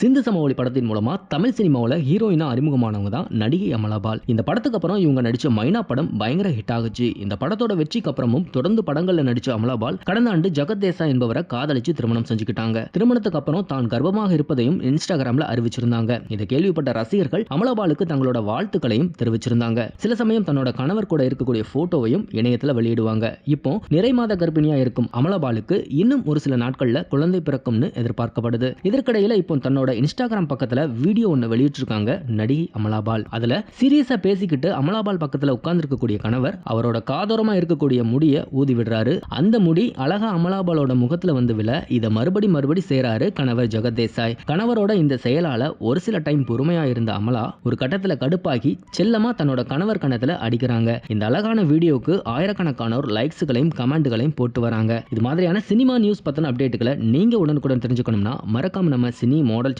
சிந்து சமவெளி படத்தின் மூலமா தமிழ் சினிமாவில் ஹீரோயினா அறிமுகமானவங்க தான் நடிகை அமலாபால். இந்த படத்துக்கு அப்புறம் இவங்க நடிச்ச மைனா படம் பயங்கர ஹிட் ஆகுச்சு. இந்த படத்தோட வெற்றிக்கு அப்புறமும் தொடர்ந்து படங்களில் நடிச்ச அமலாபால் கடந்த ஆண்டு ஜெகத் தேசா என்பவரை காதலிச்சு திருமணம் செஞ்சுக்கிட்டாங்க. திருமணத்துக்கு அப்புறம் தான் கர்ப்பமாக இருப்பதையும் இன்ஸ்டாகிராம்ல அறிவிச்சிருந்தாங்க. இதை கேள்விப்பட்ட ரசிகர்கள் அமலாபாலுக்கு தங்களோட வாழ்த்துக்களையும் தெரிவிச்சிருந்தாங்க. சில சமயம் தன்னோட கணவர் கூட இருக்கக்கூடிய போட்டோவையும் இணையத்தில் வெளியிடுவாங்க. இப்போ நிறை மாத கர்ப்பிணியா இருக்கும் அமலாபாலுக்கு இன்னும் ஒரு சில நாட்கள்ல குழந்தை பிறக்கும்னு எதிர்பார்க்கப்படுது. இதற்கிடையில இப்போ தன்னோட இன்ஸ்டாகிராம் பக்கத்துல வீடியோ ஒன்று வெளியிட்டிருக்காங்க நடிகை அமலாபால். அதுல சீரியஸா பேசிக்கிட்டு அமலாபால் பக்கத்துல உட்கார்ந்து இருக்கக்கூடிய கணவர் அவரோட காதோரமா இருக்கக்கூடிய முடிய ஊதி விடுறாரு. அந்த முடி அழகா அமலாபாலோட முகத்துல வந்து விழ இதை மறுபடி மறுபடி செய்றாரு கணவர் ஜெகதேசாய் கணவரோட இந்த செயலால ஒரு சில டைம் பொறுமையா இருந்த அமலா ஒரு கட்டத்துல கடுப்பாகி செல்லமா தன்னோட கணவர் கணத்துல அடிக்கிறாங்க. இந்த அழகான வீடியோவுக்கு ஆயிரக்கணக்கானோர் லைக்ஸுகளையும் கமெண்ட்களையும் போட்டு வராங்க. இது மாதிரியான சினிமா நியூஸ் பத்தின அப்டேட்டுகளை நீங்க உடனுக்குடன் தெரிஞ்சுக்கணும்னா மறக்காம நம்ம சினி மாடல்